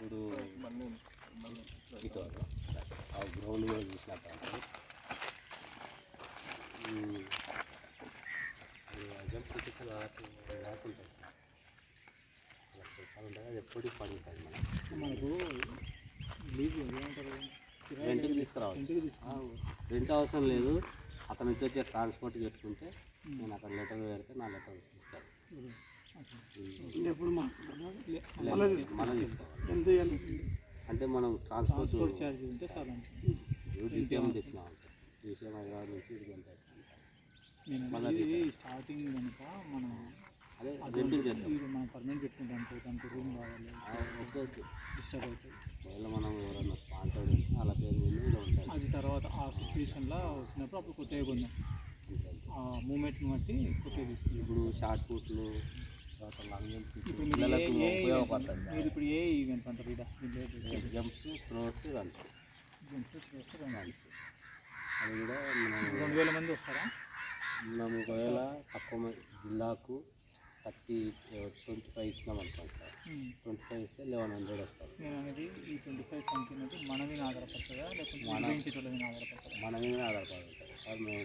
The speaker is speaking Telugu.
ఇప్పుడు ఇటు ఆ గ్రౌండ్ కూడా అది జంప్ సార్. చెప్పాలి ఉంటుంది అది ఎప్పటికీ పడి ఉంటుంది మనం మనకు లీజ్ ఏమంటారు రెంట్కి తీసుకురావచ్చు. రెంట్ అవసరం లేదు. అక్కడ నుంచి వచ్చే ట్రాన్స్పోర్ట్ పెట్టుకుంటే నేను అక్కడ లెటర్ పెడితే నా లెటర్ ఇస్తాను ఎప్పుడు మళ్ళీ తీసుకోవాలి. ఎంత అంటే మనం ట్రాన్స్పోర్ట్ ఛార్జ్ ఉంటే చాలా డీసీఎం తెచ్చినాం డీసీఎం హైదరాబాద్ నుంచి ఇది ఎంత స్టార్టింగ్ కనుక మనం అదే రెంట్కి ఇది మనం పర్మనెంట్ పెట్టుకుంటాం దానికి రూమ్ కావాలి. డిస్టర్బ్ అవుతుంది ఒకవేళ మనం ఎవరైనా స్పాన్సర్ ఉంటే వాళ్ళ పేరు ఉంటుంది అది తర్వాత ఆ సిచ్యువేషన్లో వచ్చినప్పుడు అప్పుడు కొత్తగా కొందాం. ఆ మూమెంట్ని బట్టి కొత్తగా తీసుకుంటాం ఇప్పుడు షార్ట్ పుట్లు మీరు పిల్లలకు ఉపయోగపడుతుంది ఇప్పుడు ఏ ఈవెంట్ అంటారు? జంప్స్ త్రోస్ రన్స్ రన్స్ అది కూడా రెండు వేల మంది వస్తారా? మనం ఒకవేళ తక్కువ జిల్లాకు థర్టీ ట్వంటీ ఫైవ్ ఇచ్చినాం అనుకోండి సార్. ట్వంటీ ఫైవ్ ఇస్తే లెవెన్ హండ్రెడ్ వస్తారు నేను అనేది ఈ ట్వంటీ ఫైవ్ సంఖ్య అనేది మన మీద ఆధారపడుతుందా? లేకపోతే మన- మీద ఆధారపడుతుందా మన మీద ఆధారపడి ఉంటుంది సార్. మేము